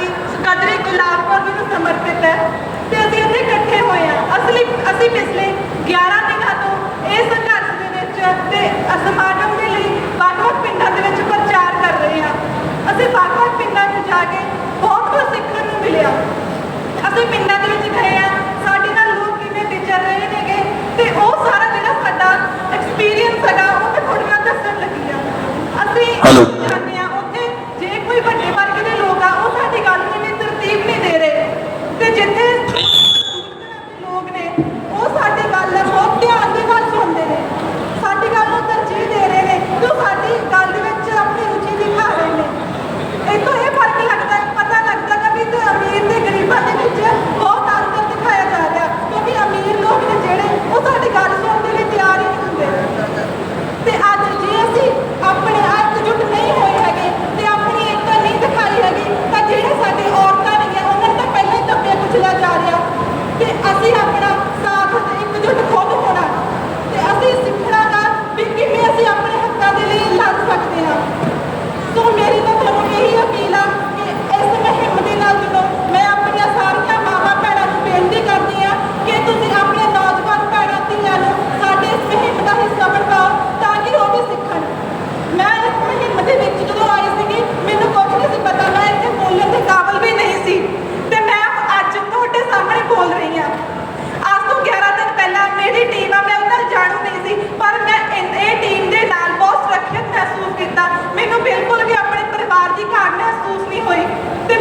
ਦੀ ਕਦਰੀ ਗੁਲਾਬ ਕੌਰ ਨੂੰ ਸਮਰਪਿਤ ਹੈ ਤੇ ਅਸੀਂ ਇੱਥੇ ਇਕੱਠੇ ਹੋਏ ਆ ਅਸਲੀ ਅਸੀਂ ਪਿਛਲੇ 11 ਦਿਨਾਂ ਤੋਂ ਇਸ ਸੰਘਰਸ਼ ਦੇ ਵਿੱਚ ਤੇ ਸਮਾਗਮ ਦੇ ਲਈ ਵੱਖ-ਵੱਖ ਪਿੰਡਾਂ ਦੇ ਵਿੱਚ ਪ੍ਰਚਾਰ ਕਰ ਰਹੇ ਆ ਅਸੀਂ ਵੱਖ-ਵੱਖ ਪਿੰਡਾਂ 'ਚ ਜਾ ਕੇ ਬਹੁਤ ਕੁਝ ਸਿੱਖਣ ਨੂੰ ਮਿਲਿਆ। ਅਸੀਂ ਪਿੰਡਾਂ ਦੇ ਵਿੱਚ ਗਏ ਆ ਸਾਡੇ ਨਾਲ ਲੋਕ ਕਿਵੇਂ ਵਿਚਰ ਰਹੇ ਨੇਗੇ ਤੇ ਉਹ ਸਾਰਾ ਜਿਹੜਾ ਸਾਡਾ ਐਕਸਪੀਰੀਅੰਸ ਹੈਗਾ, ਉਹ ਮੈਂ ਤੁਹਾਡੇ ਨਾਲ ਦੱਸਣ ਲੱਗੀ ਆ ਅਸੀਂ ਹੈਲੋ ਦੀ ਘਾਟ ਮਹਿਸੂਸ ਨਹੀਂ ਹੋਈ ਤੇ